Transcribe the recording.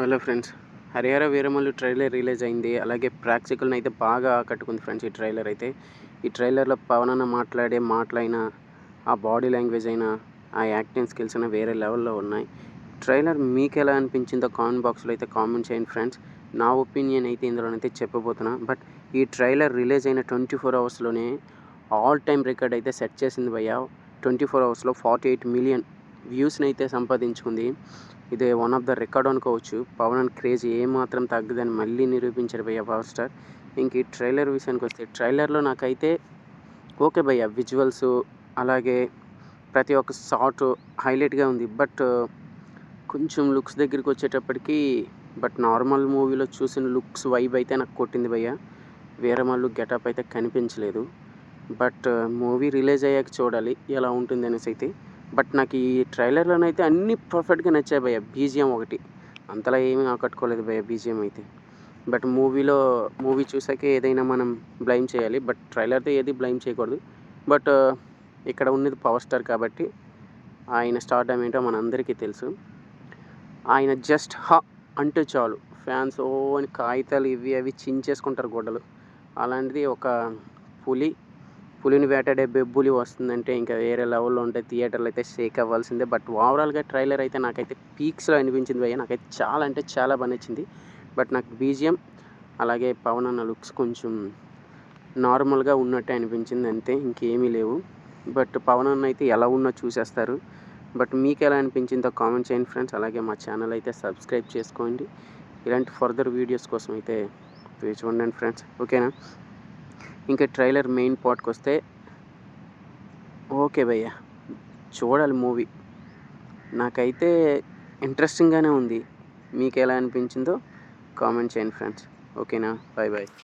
Hello friends. Harihara Veeramallu trailer release అయింది. అలాగే ప్రేక్షకులను అయితే బాగా ఆకట్టుకుంది ఫ్రెండ్స్ ఈ ట్రైలర్ అయితే. ఈ ట్రైలర్లో పవన్ అన్న మాట్లాడే మాటలైనా ఆ బాడీ లాంగ్వేజ్ అయినా ఆ యాక్టింగ్ స్కిల్స్ అయినా వేరే లెవెల్లో ఉన్నాయి. ట్రైలర్ మీకు ఎలా అనిపించిందో కామెంట్ బాక్స్లో అయితే కామెంట్ చేయండి ఫ్రెండ్స్. నా ఒపీనియన్ అయితే ఇందులోనైతే చెప్పబోతున్నా. బట్ ఈ ట్రైలర్ రిలీజ్ అయిన ట్వంటీ ఫోర్ అవర్స్లోనే ఆల్ టైమ్ రికార్డ్ అయితే సెట్ చేసింది భయ్యా. ట్వంటీ ఫోర్ అవర్స్లో ఫార్టీ ఎయిట్ మిలియన్ వ్యూస్ని అయితే సంపాదించుకుంది. ఇది వన్ ఆఫ్ ద రికార్డ్ అనుకోవచ్చు. పవన్ అండ్ క్రేజ్ ఏమాత్రం తగ్గదని మళ్ళీ నిరూపించారు భయ్య పవర్ స్టార్. ఇంక ఈ ట్రైలర్ విషయానికి వస్తే ట్రైలర్లో నాకైతే ఓకే భయ్య విజువల్స్ అలాగే ప్రతి ఒక్క షాట్ హైలైట్గా ఉంది. బట్ కొంచెం లుక్స్ దగ్గరికి వచ్చేటప్పటికి బట్ నార్మల్ మూవీలో చూసిన లుక్స్ వైబ్ అయితే నాకు కొట్టింది భయ్య. వేరే వాళ్ళు గెటప్ అయితే కనిపించలేదు. బట్ మూవీ రిలీజ్ అయ్యాక చూడాలి ఎలా ఉంటుంది అనేసి అయితే. బట్ నాకు ఈ ట్రైలర్లోనైతే అన్నీ పర్ఫెక్ట్గా నచ్చాయి భయ్య. బీజిఎం ఒకటి. అంతలా ఏమీ ఆకట్టుకోలేదు భయ్య బీజిఎం అయితే. బట్ మూవీలో మూవీ చూసాకే ఏదైనా మనం బ్లైమ్ చేయాలి. బట్ ట్రైలర్తో ఏది బ్లైమ్ చేయకూడదు. బట్ ఇక్కడ ఉన్నది పవర్ స్టార్ కాబట్టి ఆయన స్టార్డమ్ ఏంటో మనందరికీ తెలుసు. ఆయన జస్ట్ హ అంటే చాలు. ఫ్యాన్స్ ఓ అని కాగితాలు ఇవి అవి చించేసుకుంటారు గొడ్డలు అలాంటిది ఒక పులి పులిని వేటాడే బెబ్బులి వస్తుందంటే ఇంకా వేరే లెవెల్లో ఉంటే థియేటర్లో అయితే షేక్ అవ్వాల్సిందే. బట్ ఓవరాల్గా ట్రైలర్ అయితే నాకైతే పీక్స్లో అనిపించింది భయ్య. నాకైతే చాలా అంటే చాలా బాగా నచ్చింది. బట్ నాకు బీజియం అలాగే పవన్ అన్న లుక్స్ కొంచెం నార్మల్గా ఉన్నట్టే అనిపించింది అంతే ఇంకేమీ లేవు. బట్ పవన్ అన్న అయితే ఎలా ఉన్నా చూసేస్తారు. బట్ మీకు ఎలా అనిపించిందో కామెంట్ చేయండి ఫ్రెండ్స్. అలాగే మా ఛానల్ అయితే సబ్స్క్రైబ్ చేసుకోండి. ఇలాంటి ఫర్దర్ వీడియోస్ కోసం అయితే వేచి ఉండండి ఫ్రెండ్స్. ఓకేనా? ఇంకా ట్రైలర్ మెయిన్ పార్ట్కి వస్తే ఓకే భయ్య. చూడాలి మూవీ. నాకైతే ఇంట్రెస్టింగ్గానే ఉంది. మీకు ఎలా అనిపించిందో కామెంట్ చేయండి ఫ్రెండ్స్. ఓకేనా? Bye bye